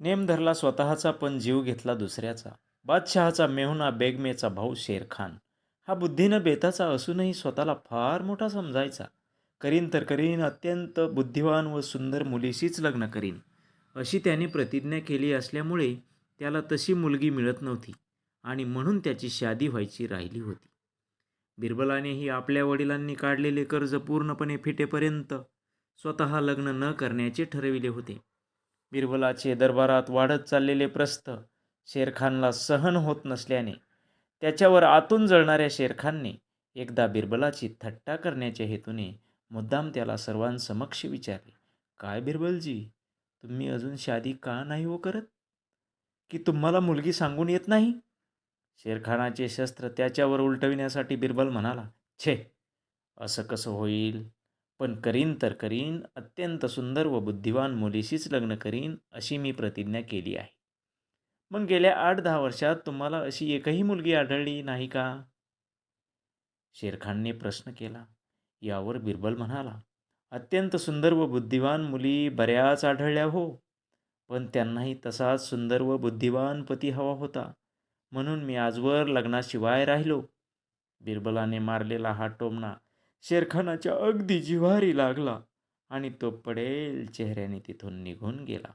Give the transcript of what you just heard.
Name धरला स्वतःचा पण जीव घेतला दुसऱ्याचा. बादशहाचा मेहुणा बेगमेचा भाऊ शेरखान. हा बुद्धीनं बेताचा असूनही स्वतःला फार मोठा समजायचा. करीन तर करीन अत्यंत बुद्धिवान व सुंदर मुलीशीच लग्न करीन. अशी त्याने प्रतिज्ञा केली असल्यामुळे त्याला तशी मुलगी मिळत नव्हती आणि म्हणून त्याची शादी व्हायची राहिली होती. बिरबलानेही आपल्या वडिलांनी काढलेले कर्ज पूर्णपणे फिटेपर्यंत स्वतः लग्न न करण्याचे ठरविले होते. बिरबलाचे दरबारात वाढत चाललेले प्रस्थ शेरखानला सहन होत नसल्याने त्याच्यावर आतून जळणाऱ्या शेरखानने एकदा बिरबलाची थट्टा करण्याच्या हेतूने मुद्दाम त्याला सर्वांसमक्ष विचारले काय बिरबलजी तुम्ही अजून शादी का नाही हो करत? की तुम्हाला मुलगी सांगून येत नाही? शेरखानाचे शस्त्र त्याच्यावर उलटविण्यासाठी बिरबल म्हणाला छे असं कसं होईल? पण करीन तर करीन अत्यंत सुंदर व बुद्धिवान मुलीशीच लग्न करीन अशी मी प्रतिज्ञा केली आहे. मग गेल्या आठ दहा वर्षात तुम्हाला अशी एकही मुलगी आढळली नाही का? शेरखानने प्रश्न केला. यावर बिरबल म्हणाला अत्यंत सुंदर व बुद्धिवान मुली बऱ्याच आढळल्या हो पण त्यांनाही तसाच सुंदर व बुद्धिवान पती हवा होता. म्हणून मी आजवर लग्नाशिवाय राहिलो. बिरबलाने मारलेला हा टोमणा शेरखानाच्या अगदी जिव्हारी लागला आणि तो पडेल चेहऱ्याने तिथून निघून गेला.